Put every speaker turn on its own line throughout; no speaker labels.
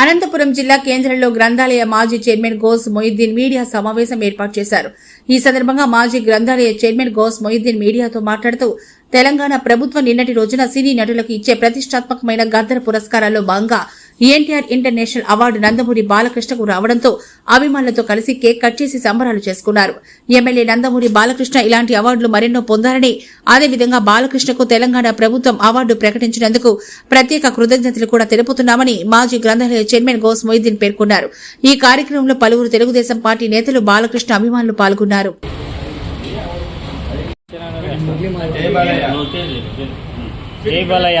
అనంతపురం జిల్లా కేంద్రంలో గ్రంథాలయ మాజీ చైర్మన్ గోస్ మొయిద్దీన్ మీడియా సమావేశం ఏర్పాటు చేశారు. ఈ సందర్భంగా మాజీ గ్రంథాలయ చైర్మన్ గోస్ మొయిద్దీన్ మీడియాతో మాట్లాడుతూ తెలంగాణ ప్రభుత్వం నిన్నటి రోజున సినీ నటులకు ఇచ్చే ప్రతిష్టాత్మకమైన గద్దర్ పురస్కారాల్లో భాగంగా ఎన్టీఆర్ ఇంటర్నేషనల్ అవార్డు నందమూరి బాలకృష్ణకు రావడంతో అభిమానులతో కలిసి కేక్ కట్ చేసి సంబరాలు చేసుకున్నారు. ఎమ్మెల్యే నందమూరి బాలకృష్ణ ఇలాంటి అవార్డులు మరెన్నో పొందారని అదేవిధంగా బాలకృష్ణకు తెలంగాణ ప్రభుత్వం అవార్డు ప్రకటించినందుకు ప్రత్యేక కృతజ్ఞతలు కూడా తెలుపుతున్నామని మాజీ గ్రంథాలయ చైర్మన్ గోస్ మొయిద్దీన్ పేర్కొన్నారు. ఈ కార్యక్రమంలో పలువురు తెలుగుదేశం పార్టీ నేతలు బాలకృష్ణ అభిమానులు పాల్గొన్నారు.
జై బాలయ్య.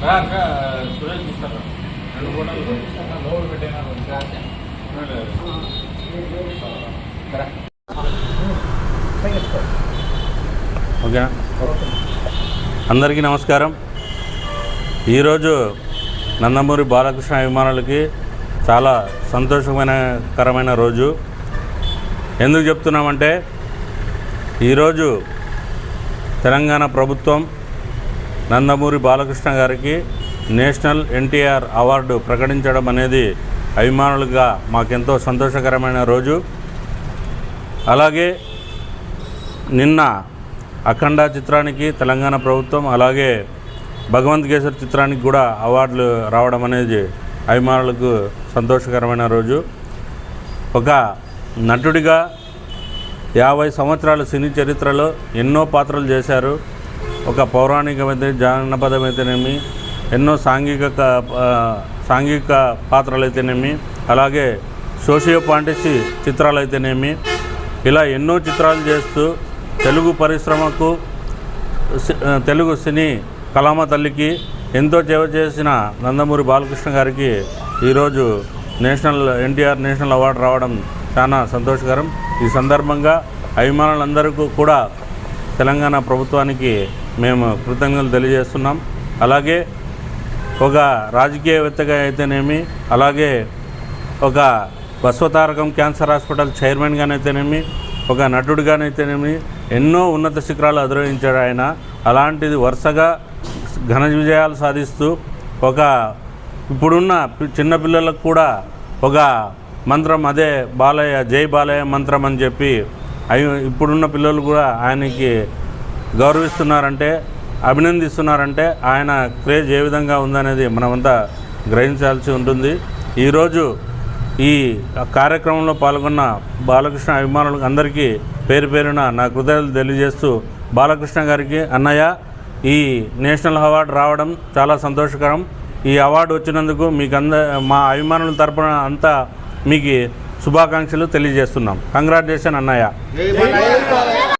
సురేష్ ఇస్తారా రెండు ఫోటోలు పెట్టినా?
ఓకేనా? అందరికీ నమస్కారం. ఈరోజు నందమూరి బాలకృష్ణ అభిమానులకి చాలా సంతోషమైన కరమైన రోజు. ఎందుకు చెప్తున్నామంటే ఈరోజు తెలంగాణ ప్రభుత్వం నందమూరి బాలకృష్ణ గారికి నేషనల్ ఎన్టీఆర్ అవార్డు ప్రకటించడం అనేది అభిమానులుగా మాకెంతో సంతోషకరమైన రోజు. అలాగే నిన్న అఖండ చిత్రానికి తెలంగాణ ప్రభుత్వం అలాగే భగవంత్ కేసరి చిత్రానికి కూడా అవార్డులు రావడం అనేది అభిమానులకు సంతోషకరమైన రోజు. ఒక నటుడిగా యాభై సంవత్సరాల సినీ చరిత్రలో ఎన్నో పాత్రలు చేశారు. ఒక పౌరాణికమైతే జానపదమైతేనేమి ఎన్నో సాంఘిక సాంఘిక పాత్రలు అయితేనేమి అలాగే సోషియో పాంటసీ చిత్రాలు అయితేనేమి ఇలా ఎన్నో చిత్రాలు చేస్తూ తెలుగు పరిశ్రమకు సి- తెలుగు సినీ కళామ తల్లికి ఎంతో సేవ చేసిన నందమూరి బాలకృష్ణ గారికి ఈరోజు నేషనల్ ఎన్టీఆర్ నేషనల్ అవార్డు రావడం చాలా సంతోషకరం. ఈ సందర్భంగా అభిమానులందరికీ కూడా తెలంగాణ ప్రభుత్వానికి మేము కృతజ్ఞతలు తెలియజేస్తున్నాం. అలాగే ఒక రాజకీయవేత్తగా అయితేనేమి అలాగే ఒక బస్వతారకం క్యాన్సర్ హాస్పిటల్ చైర్మన్గానైతేనేమి ఒక నటుడిగానైతేనేమి ఎన్నో ఉన్నత శిఖరాలు అధిరోహించాడు ఆయన. అలాంటిది వరుసగా ఘన విజయాలు సాధిస్తూ ఒక ఇప్పుడున్న చిన్నపిల్లలకు కూడా ఒక మంత్రం అదే బాలయ్య జై బాలయ్య మంత్రం అని చెప్పి అవి ఇప్పుడున్న పిల్లలు కూడా ఆయనకి గౌరవిస్తున్నారంటే అభినందిస్తున్నారంటే ఆయన క్రేజ్ ఏ విధంగా ఉందనేది మనమంతా గ్రహించాల్సి ఉంటుంది. ఈరోజు ఈ కార్యక్రమంలో పాల్గొన్న బాలకృష్ణ అభిమానులకు అందరికీ పేరు పేరున నా కృతజ్ఞతలు తెలియజేస్తూ బాలకృష్ణ గారికి అన్నయ్య ఈ నేషనల్ అవార్డు రావడం చాలా సంతోషకరం. ఈ అవార్డు వచ్చినందుకు మీకు అంద మా అభిమానుల తరపున అంతా మీకు శుభాకాంక్షలు తెలియజేస్తున్నాం. కంగ్రాచులేషన్ అన్నయ్య.